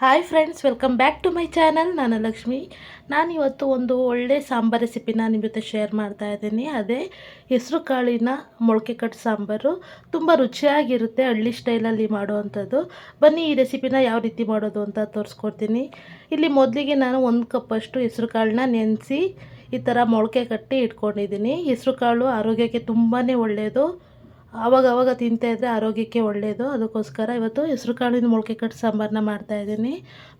Hi friends welcome back to my channel ನಾನು ಲಕ್ಷ್ಮಿ ನಾನು ಇವತ್ತು ಒಂದು ಒಳ್ಳೆ ಸಾಂಬಾರ್ ರೆಸಿಪಿನ ನಿಮ್ಮ ಜೊತೆ ಶೇರ್ ಮಾಡ್ತಾ ಇದ್ದೀನಿ. ಅದೇ ಹೆಸರು ಕಾಳಿನ ಮೊಳಕೆ ಕಟ್ಟು ಸಾಂಬಾರು. ತುಂಬ ರುಚಿಯಾಗಿರುತ್ತೆ, ಹಳ್ಳಿ ಸ್ಟೈಲಲ್ಲಿ ಮಾಡುವಂಥದ್ದು. ಬನ್ನಿ ಈ ರೆಸಿಪಿನ ಯಾವ ರೀತಿ ಮಾಡೋದು ಅಂತ ತೋರಿಸ್ಕೊಡ್ತೀನಿ. ಇಲ್ಲಿ ಮೊದಲಿಗೆ ನಾನು ಒಂದು ಕಪ್ಪಷ್ಟು ಹೆಸರು ಕಾಳನ್ನ ನೆನೆಸಿ ಈ ಥರ ಮೊಳಕೆ ಕಟ್ಟಿ ಇಟ್ಕೊಂಡಿದ್ದೀನಿ. ಹೆಸರು ಕಾಳು ಆರೋಗ್ಯಕ್ಕೆ ತುಂಬಾ ಒಳ್ಳೆಯದು ಆವಾಗ ಆವಾಗ ತಿಂತಾ ಇದ್ದರೆ ಆರೋಗ್ಯಕ್ಕೆ ಒಳ್ಳೆಯದು ಅದಕ್ಕೋಸ್ಕರ ಇವತ್ತು ಹೆಸರು ಕಾಳಿನ ಮೊಳಕೆ ಕಟ್ಟು ಸಾಂಬಾರನ್ನ ಮಾಡ್ತಾಯಿದ್ದೀನಿ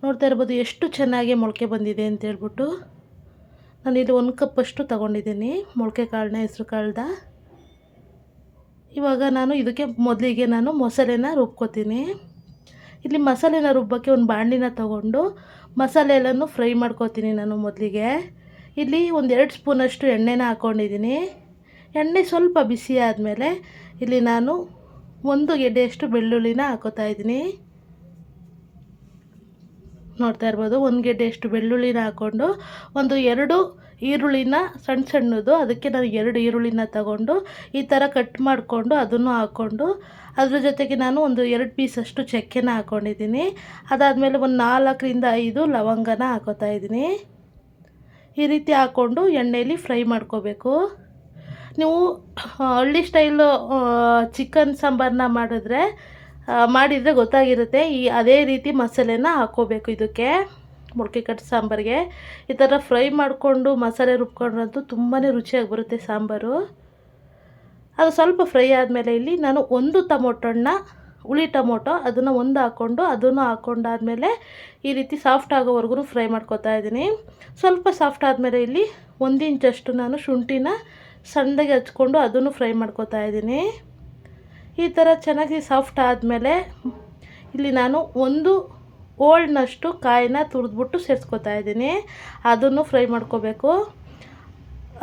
ನೋಡ್ತಾ ಇರ್ಬೋದು ಎಷ್ಟು ಚೆನ್ನಾಗಿ ಮೊಳಕೆ ಬಂದಿದೆ ಅಂತ ಹೇಳ್ಬಿಟ್ಟು ನಾನು ಇಲ್ಲಿ ಒಂದು ಕಪ್ಪಷ್ಟು ತೊಗೊಂಡಿದ್ದೀನಿ ಮೊಳಕೆ ಕಾಳನ್ನ, ಹೆಸರು ಕಾಳ್ದ. ಇವಾಗ ನಾನು ಇದಕ್ಕೆ ಮೊದಲಿಗೆ ನಾನು ಮೊಸಳೆನ ರುಬ್ಕೋತೀನಿ. ಇಲ್ಲಿ ಮಸಾಲೆನ ರುಬ್ಬಕ್ಕೆ ಒಂದು ಬಾಣಿನ ತೊಗೊಂಡು ಮಸಾಲೆ ಎಲ್ಲನೂ ಫ್ರೈ ಮಾಡ್ಕೋತೀನಿ ನಾನು ಮೊದಲಿಗೆ. ಇಲ್ಲಿ ಒಂದು ಎರಡು ಸ್ಪೂನಷ್ಟು ಎಣ್ಣೆನ ಹಾಕ್ಕೊಂಡಿದ್ದೀನಿ ಎಣ್ಣೆ ಸ್ವಲ್ಪ ಬಿಸಿ ಆದಮೇಲೆ ಇಲ್ಲಿ ನಾನು ಒಂದು ಗೆಡ್ಡೆಯಷ್ಟು ಬೆಳ್ಳುಳ್ಳಿನ ಹಾಕೋತಾ ಇದ್ದೀನಿ. ನೋಡ್ತಾ ಇರ್ಬೋದು, ಒಂದು ಗೆಡ್ಡೆಯಷ್ಟು ಬೆಳ್ಳುಳ್ಳಿನ ಹಾಕ್ಕೊಂಡು ಒಂದು ಎರಡು ಈರುಳ್ಳಿನ ಸಣ್ಣ ಸಣ್ಣದು, ಅದಕ್ಕೆ ನಾನು ಎರಡು ಈರುಳ್ಳಿನ ತಗೊಂಡು ಈ ಥರ ಕಟ್ ಮಾಡಿಕೊಂಡು ಅದನ್ನು ಹಾಕ್ಕೊಂಡು ಅದ್ರ ಜೊತೆಗೆ ನಾನು ಒಂದು ಎರಡು ಪೀಸಷ್ಟು ಚಕ್ಕೆನ ಹಾಕ್ಕೊಂಡಿದ್ದೀನಿ ಅದಾದಮೇಲೆ ಒಂದು ನಾಲ್ಕರಿಂದ ಐದು ಲವಂಗನ ಹಾಕೋತಾ ಇದ್ದೀನಿ. ಈ ರೀತಿ ಹಾಕ್ಕೊಂಡು ಎಣ್ಣೆಯಲ್ಲಿ ಫ್ರೈ ಮಾಡ್ಕೋಬೇಕು. ನೀವು ಹಳ್ಳಿ ಸ್ಟೈಲು ಚಿಕನ್ ಸಾಂಬಾರನ್ನ ಮಾಡಿದ್ರೆ ಮಾಡಿದರೆ ಗೊತ್ತಾಗಿರುತ್ತೆ. ಈ, ಅದೇ ರೀತಿ ಮಸಾಲೆನ ಹಾಕ್ಕೋಬೇಕು ಇದಕ್ಕೆ. ಮೊಳಕೆ ಕಟ್ ಸಾಂಬಾರಿಗೆ. ಈ ಥರ ಫ್ರೈ ಮಾಡಿಕೊಂಡು ಮಸಾಲೆ ರುಬ್ಕೊಂಡ್ರಂತೂ ತುಂಬಾ ರುಚಿಯಾಗಿ ಬರುತ್ತೆ ಸಾಂಬಾರು. ಅದು ಸ್ವಲ್ಪ ಫ್ರೈ ಆದಮೇಲೆ ಇಲ್ಲಿ ನಾನು ಒಂದು ಟೊಮೊಟೊಣ್ಣ ಹುಳಿ ಟೊಮೊಟೊ ಅದನ್ನು ಒಂದು ಹಾಕ್ಕೊಂಡು ಅದನ್ನು ಹಾಕ್ಕೊಂಡಾದಮೇಲೆ ಈ ರೀತಿ ಸಾಫ್ಟ್ ಆಗೋವರೆಗೂ ಫ್ರೈ ಮಾಡ್ಕೊತಾ ಇದ್ದೀನಿ. ಸ್ವಲ್ಪ ಸಾಫ್ಟ್ ಆದಮೇಲೆ ಇಲ್ಲಿ ಒಂದಿಂಚಷ್ಟು ನಾನು ಶುಂಠಿನ ಸಣ್ಣದಾಗಿ ಹಚ್ಕೊಂಡು ಅದನ್ನು ಫ್ರೈ ಮಾಡ್ಕೋತಾ ಇದ್ದೀನಿ. ಈ ಥರ ಚೆನ್ನಾಗಿ ಸಾಫ್ಟ್ ಆದಮೇಲೆ ಇಲ್ಲಿ ನಾನು ಒಂದು ಓಲ್ಡ್ನಷ್ಟು ಕಾಯಿನ ತುರಿದ್ಬಿಟ್ಟು ಸೇರಿಸ್ಕೊತಾ ಇದ್ದೀನಿ. ಅದನ್ನು ಫ್ರೈ ಮಾಡ್ಕೋಬೇಕು.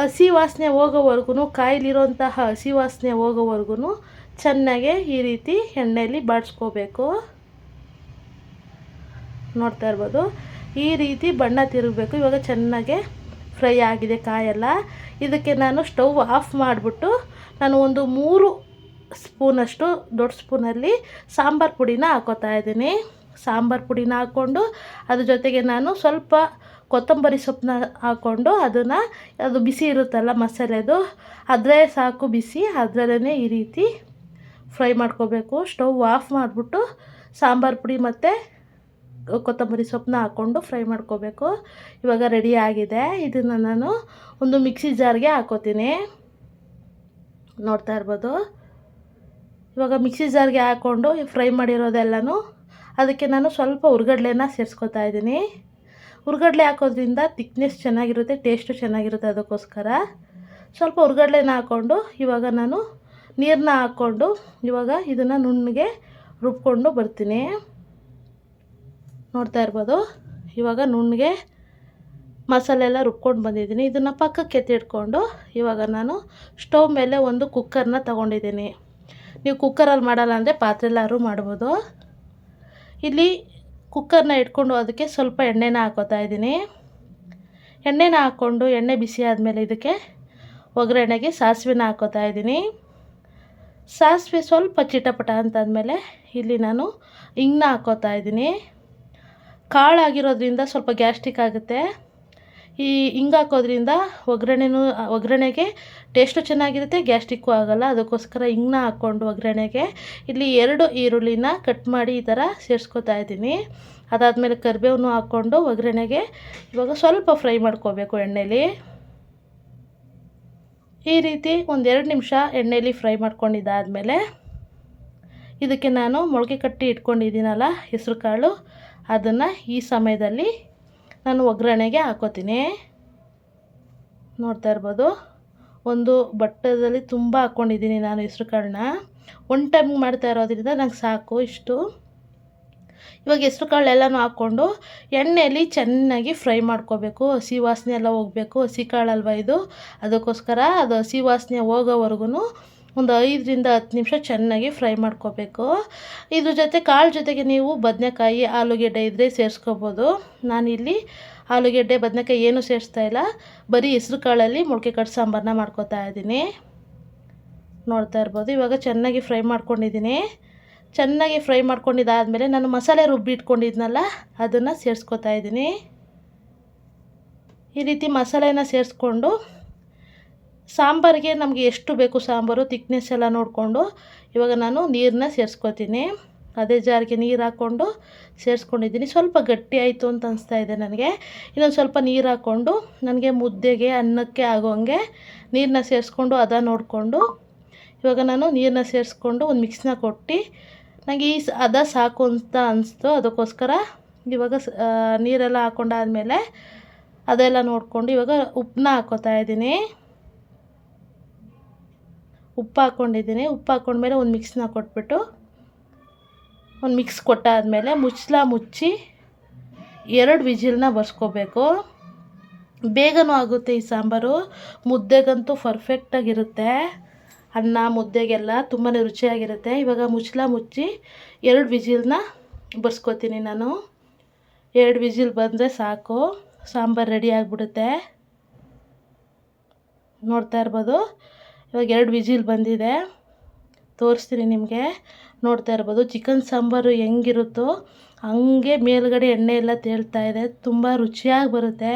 ಹಸಿ ವಾಸನೆ ಹೋಗೋವರೆಗೂ ಕಾಯಿಲಿರೋಂತಹ ಹಸಿ ವಾಸನೆ ಹೋಗೋವರೆಗೂ ಚೆನ್ನಾಗೆ ಈ ರೀತಿ ಎಣ್ಣೆಯಲ್ಲಿ ಬಾಡಿಸ್ಕೋಬೇಕು. ನೋಡ್ತಾ ಇರ್ಬೋದು. ಈ ರೀತಿ ಬಣ್ಣ ತಿರುಗಬೇಕು. ಇವಾಗ ಚೆನ್ನಾಗೆ ಫ್ರೈ ಆಗಿದೆ ಕಾಯೆಲ್ಲ. ಇದಕ್ಕೆ ನಾನು ಸ್ಟವ್ ಆಫ್ ಮಾಡಿಬಿಟ್ಟು ನಾನು ಒಂದು ಮೂರು ಸ್ಪೂನಷ್ಟು ದೊಡ್ಡ ಸ್ಪೂನಲ್ಲಿ ಸಾಂಬಾರು ಪುಡಿನ ಹಾಕೋತಾ ಇದ್ದೀನಿ. ಸಾಂಬಾರು ಪುಡಿನ ಹಾಕ್ಕೊಂಡು ಅದ್ರ ಜೊತೆಗೆ ನಾನು ಸ್ವಲ್ಪ ಕೊತ್ತಂಬರಿ ಸೊಪ್ಪನ್ನ ಹಾಕ್ಕೊಂಡು ಅದನ್ನು, ಅದು ಬಿಸಿ ಇರುತ್ತಲ್ಲ ಮಸಾಲೆದು ಅದರೇ ಸಾಕು ಬಿಸಿ ಅದರಲ್ಲೇ ಈ ರೀತಿ ಫ್ರೈ ಮಾಡ್ಕೋಬೇಕು. ಸ್ಟವ್ ಆಫ್ ಮಾಡಿಬಿಟ್ಟು ಸಾಂಬಾರು ಪುಡಿ ಮತ್ತು ಕೊತ್ತಂಬರಿ ಸೊಪ್ಪನ್ನ ಹಾಕ್ಕೊಂಡು ಫ್ರೈ ಮಾಡ್ಕೋಬೇಕು. ಇವಾಗ ರೆಡಿ ಆಗಿದೆ. ಇದನ್ನು ನಾನು ಒಂದು ಮಿಕ್ಸಿ ಜಾರ್ಗೆ ಹಾಕೋತೀನಿ. ನೋಡ್ತಾ ಇರ್ಬೋದು. ಇವಾಗ ಮಿಕ್ಸಿ ಜಾರ್ಗೆ ಹಾಕ್ಕೊಂಡು ಫ್ರೈ ಮಾಡಿರೋದೆಲ್ಲನೂ ಅದಕ್ಕೆ ನಾನು ಸ್ವಲ್ಪ ಹುರ್ಗಡ್ಲೆನ ಸೇರಿಸ್ಕೊತಾ ಇದ್ದೀನಿ. ಹುರ್ಗಡ್ಲೆ ಹಾಕೋದ್ರಿಂದ ತಿಕ್ನೆಸ್ ಚೆನ್ನಾಗಿರುತ್ತೆ, ಟೇಸ್ಟು ಚೆನ್ನಾಗಿರುತ್ತೆ ಅದಕ್ಕೋಸ್ಕರ. ಸ್ವಲ್ಪ ಹುರ್ಗಡ್ಲೆನ ಹಾಕ್ಕೊಂಡು ಇವಾಗ ನಾನು ನೀರನ್ನ ಹಾಕ್ಕೊಂಡು ಇವಾಗ ಇದನ್ನು ನುಣ್ಣಗೆ ರುಬ್ಕೊಂಡು ಬರ್ತೀನಿ. ನೋಡ್ತಾ ಇರ್ಬೋದು. ಇವಾಗ ನುಣ್ಣಗೆ ಮಸಾಲೆ ಎಲ್ಲ ರುಬ್ಕೊಂಡು ಬಂದಿದ್ದೀನಿ. ಇದನ್ನು ಪಕ್ಕಕ್ಕೆ ಎತ್ತಿಟ್ಕೊಂಡು ಇವಾಗ ನಾನು ಸ್ಟವ್ ಮೇಲೆ ಒಂದು ಕುಕ್ಕರ್ನ ತಗೊಂಡಿದ್ದೀನಿ. ನೀವು ಕುಕ್ಕರಲ್ಲಿ ಮಾಡಲ್ಲ ಅಂದರೆ ಪಾತ್ರೆಲ್ಲಾದ್ರೂ ಮಾಡ್ಬೋದು. ಇಲ್ಲಿ ಕುಕ್ಕರ್ನ ಇಟ್ಕೊಂಡು ಅದಕ್ಕೆ ಸ್ವಲ್ಪ ಎಣ್ಣೆನ ಹಾಕೋತಾ ಇದ್ದೀನಿ. ಎಣ್ಣೆನ ಹಾಕ್ಕೊಂಡು ಎಣ್ಣೆ ಬಿಸಿ ಆದಮೇಲೆ ಇದಕ್ಕೆ ಒಗ್ಗರಣೆಗೆ ಸಾಸಿವೆನ ಹಾಕೋತಾ ಇದ್ದೀನಿ. ಸಾಸಿವೆ ಸ್ವಲ್ಪ ಚಿಟಪಟ ಅಂತಂದಮೇಲೆ ಇಲ್ಲಿ ನಾನು ಹಿಂಗ್ನ ಹಾಕೋತಾ ಇದ್ದೀನಿ. ಕಾಳಾಗಿರೋದ್ರಿಂದ ಸ್ವಲ್ಪ ಗ್ಯಾಸ್ಟ್ರಿಕ್ ಆಗುತ್ತೆ. ಈ ಹಿಂಗೆ ಹಾಕೋದ್ರಿಂದ ಒಗ್ಗರಣೆನೂ, ಒಗ್ಗರಣೆಗೆ ಟೇಸ್ಟು ಚೆನ್ನಾಗಿರುತ್ತೆ ಗ್ಯಾಸ್ಟಿಕ್ಕು ಆಗೋಲ್ಲ. ಅದಕ್ಕೋಸ್ಕರ ಹಿಂಗನ್ನ ಹಾಕ್ಕೊಂಡು ಒಗ್ಗರಣೆಗೆ ಇಲ್ಲಿ ಎರಡು ಈರುಳ್ಳಿನ ಕಟ್ ಮಾಡಿ ಈ ಥರ ಸೇರಿಸ್ಕೊತಾ ಇದ್ದೀನಿ. ಅದಾದಮೇಲೆ ಕರಿಬೇವನ್ನು ಹಾಕ್ಕೊಂಡು ಒಗ್ಗರಣೆಗೆ ಇವಾಗ ಸ್ವಲ್ಪ ಫ್ರೈ ಮಾಡ್ಕೋಬೇಕು ಎಣ್ಣೆಲಿ. ಈ ರೀತಿ ಒಂದೆರಡು ನಿಮಿಷ ಎಣ್ಣೆಲಿ ಫ್ರೈ ಮಾಡ್ಕೊಂಡಿದ್ದಾದಮೇಲೆ ಇದಕ್ಕೆ ನಾನು ಮೊಳಕೆ ಕಟ್ಟಿ ಇಟ್ಕೊಂಡಿದ್ದೀನಲ್ಲ ಹೆಸ್ರು ಕಾಳು, ಅದನ್ನು ಈ ಸಮಯದಲ್ಲಿ ನಾನು ಒಗ್ಗರಣೆಗೆ ಹಾಕೋತೀನಿ. ನೋಡ್ತಾ ಇರ್ಬೋದು, ಒಂದು ಬಟ್ಟದಲ್ಲಿ ತುಂಬ ಹಾಕ್ಕೊಂಡಿದ್ದೀನಿ ನಾನು ಹೆಸ್ರು ಕಾಳನ್ನ. ಒನ್ ಟೈಮ್ ಮಾಡ್ತಾ ಇರೋದ್ರಿಂದ ನಂಗೆ ಸಾಕು ಇಷ್ಟು. ಇವಾಗ ಹೆಸ್ರು ಕಾಳೆಲ್ಲನೂ ಹಾಕ್ಕೊಂಡು ಎಣ್ಣೆಯಲ್ಲಿ ಚೆನ್ನಾಗಿ ಫ್ರೈ ಮಾಡ್ಕೋಬೇಕು. ಹಸಿ ವಾಸನೆ ಎಲ್ಲ ಹೋಗಬೇಕು. ಹಸಿ ಕಾಳಲ್ವ ಇದು? ಅದಕ್ಕೋಸ್ಕರ ಅದು ಹಸಿ ವಾಸನೆ ಹೋಗೋವರೆಗೂ ಒಂದು ಐದರಿಂದ ಹತ್ತು ನಿಮಿಷ ಚೆನ್ನಾಗಿ ಫ್ರೈ ಮಾಡ್ಕೋಬೇಕು. ಇದ್ರ ಜೊತೆ ಕಾಳು ಜೊತೆಗೆ ನೀವು ಬದನೆಕಾಯಿ, ಆಲೂಗೆಡ್ಡೆ ಇದ್ದರೆ ಸೇರಿಸ್ಕೋಬೋದು. ನಾನಿಲ್ಲಿ ಆಲೂಗೆಡ್ಡೆ, ಬದನೆಕಾಯಿ ಏನೂ ಸೇರಿಸ್ತಾ ಇಲ್ಲ. ಬರೀ ಹೆಸ್ರು ಕಾಳಲ್ಲಿ ಮೊಳಕೆ ಕಟ್ಟು ಸಾಂಬಾರನ್ನ ಮಾಡ್ಕೋತಾ ಇದ್ದೀನಿ. ನೋಡ್ತಾ ಇರ್ಬೋದು. ಇವಾಗ ಚೆನ್ನಾಗಿ ಫ್ರೈ ಮಾಡ್ಕೊಂಡಿದ್ದೀನಿ. ಚೆನ್ನಾಗಿ ಫ್ರೈ ಮಾಡ್ಕೊಂಡಿದ್ದಾದಮೇಲೆ ನಾನು ಮಸಾಲೆ ರುಬ್ಬಿ ಇಟ್ಕೊಂಡಿದ್ನಲ್ಲ, ಅದನ್ನು ಸೇರಿಸ್ಕೋತಾ ಇದ್ದೀನಿ. ಈ ರೀತಿ ಮಸಾಲೆನ ಸೇರಿಸ್ಕೊಂಡು ಸಾಂಬಾರಿಗೆ ನಮಗೆ ಎಷ್ಟು ಬೇಕು ಸಾಂಬಾರು ತಿಕ್ನೆಸ್ ಎಲ್ಲ ನೋಡಿಕೊಂಡು ಇವಾಗ ನಾನು ನೀರನ್ನ ಸೇರಿಸ್ಕೊತೀನಿ. ಅದೇ ಜಾರಿಗೆ ನೀರು ಹಾಕ್ಕೊಂಡು ಸೇರಿಸ್ಕೊಂಡಿದ್ದೀನಿ. ಸ್ವಲ್ಪ ಗಟ್ಟಿ ಆಯಿತು ಅಂತ ಅನಿಸ್ತಾ ಇದೆ ನನಗೆ. ಇನ್ನೊಂದು ಸ್ವಲ್ಪ ನೀರು ಹಾಕ್ಕೊಂಡು ನನಗೆ ಮುದ್ದೆಗೆ, ಅನ್ನಕ್ಕೆ ಆಗೋಂಗೆ ನೀರನ್ನ ಸೇರಿಸ್ಕೊಂಡು ಅದ ನೋಡಿಕೊಂಡು ಇವಾಗ ನಾನು ನೀರನ್ನ ಸೇರಿಸ್ಕೊಂಡು ಒಂದು ಮಿಕ್ಸ್ನ ಕೊಟ್ಟು ನನಗೆ ಈ ಅದ ಸಾಕು ಅಂತ ಅನಿಸ್ತು. ಅದಕ್ಕೋಸ್ಕರ ಇವಾಗ ನೀರೆಲ್ಲ ಹಾಕ್ಕೊಂಡಾದ್ಮೇಲೆ ಅದೆಲ್ಲ ನೋಡಿಕೊಂಡು ಇವಾಗ ಉಪ್ಪನ್ನ ಹಾಕ್ಕೋತಾ ಇದ್ದೀನಿ. ಉಪ್ಪು ಹಾಕ್ಕೊಂಡಿದ್ದೀನಿ. ಉಪ್ಪು ಹಾಕ್ಕೊಂಡ್ಮೇಲೆ ಒಂದು ಮಿಕ್ಸ್ನ ಕೊಟ್ಬಿಟ್ಟು ಒಂದು ಮಿಕ್ಸ್ ಕೊಟ್ಟಾದಮೇಲೆ ಮುಚ್ಚಲ ಮುಚ್ಚಿ ಎರಡು ವಿಜಿಲ್ನ ಬರ್ಸ್ಕೋಬೇಕು. ಬೇಗನೂ ಆಗುತ್ತೆ ಈ ಸಾಂಬಾರು. ಮುದ್ದೆಗಂತೂ ಪರ್ಫೆಕ್ಟಾಗಿರುತ್ತೆ. ಅನ್ನ, ಮುದ್ದೆಗೆಲ್ಲ ತುಂಬಾ ರುಚಿಯಾಗಿರುತ್ತೆ. ಇವಾಗ ಮುಚ್ಚಲ ಮುಚ್ಚಿ ಎರಡು ವಿಜಿಲ್ನ ಬರ್ಸ್ಕೊತೀನಿ ನಾನು. ಎರಡು ವಿಜಿಲ್ ಬಂದರೆ ಸಾಕು. ಸಾಂಬಾರು ರೆಡಿ ಆಗಿಬಿಡುತ್ತೆ. ನೋಡ್ತಾ ಇರ್ಬೋದು. ಇವಾಗ ಎರಡು ವಿಜಿಲ್ ಬಂದಿದೆ. ತೋರಿಸ್ತೀನಿ ನಿಮಗೆ. ನೋಡ್ತಾ ಇರ್ಬೋದು ಚಿಕನ್ ಸಾಂಬಾರು ಹೆಂಗಿರುತ್ತೋ ಹಂಗೆ ಮೇಲುಗಡೆ ಎಣ್ಣೆ ಎಲ್ಲ ತೇಳ್ತಾ ಇದೆ. ತುಂಬ ರುಚಿಯಾಗಿ ಬರುತ್ತೆ.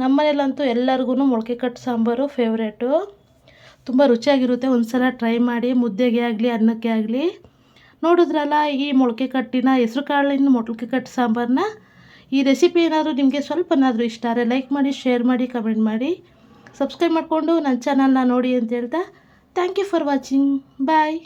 ನಮ್ಮನೇಲಂತೂ ಎಲ್ಲರಿಗೂ ಮೊಳಕೆ ಕಟ್ಟು ಸಾಂಬಾರು ಫೇವ್ರೇಟು. ತುಂಬ ರುಚಿಯಾಗಿರುತ್ತೆ. ಒಂದು ಸಲ ಟ್ರೈ ಮಾಡಿ, ಮುದ್ದೆಗೆ ಆಗಲಿ, ಅನ್ನಕ್ಕೆ ಆಗಲಿ. ನೋಡಿದ್ರಲ್ಲ, ಈ ಮೊಳಕೆ ಕಟ್ಟಿನ ಹೆಸ್ರು ಕಾಳಿನ ಮೊಳಕೆ ಕಟ್ಟು ಸಾಂಬಾರನ್ನ ಈ ರೆಸಿಪಿ ಏನಾದರೂ ನಿಮಗೆ ಸ್ವಲ್ಪನಾದರೂ ಇಷ್ಟ ಆದರೆ ಲೈಕ್ ಮಾಡಿ, ಶೇರ್ ಮಾಡಿ, ಕಮೆಂಟ್ ಮಾಡಿ. ಸಬ್ಸ್ಕ್ರೈಬ್ ಮಾಡಿಕೊಂಡು ನನ್ನ ಚಾನಲ್ನ ನೋಡಿ ಅಂತ ಹೇಳ್ತಾ thank you for watching bye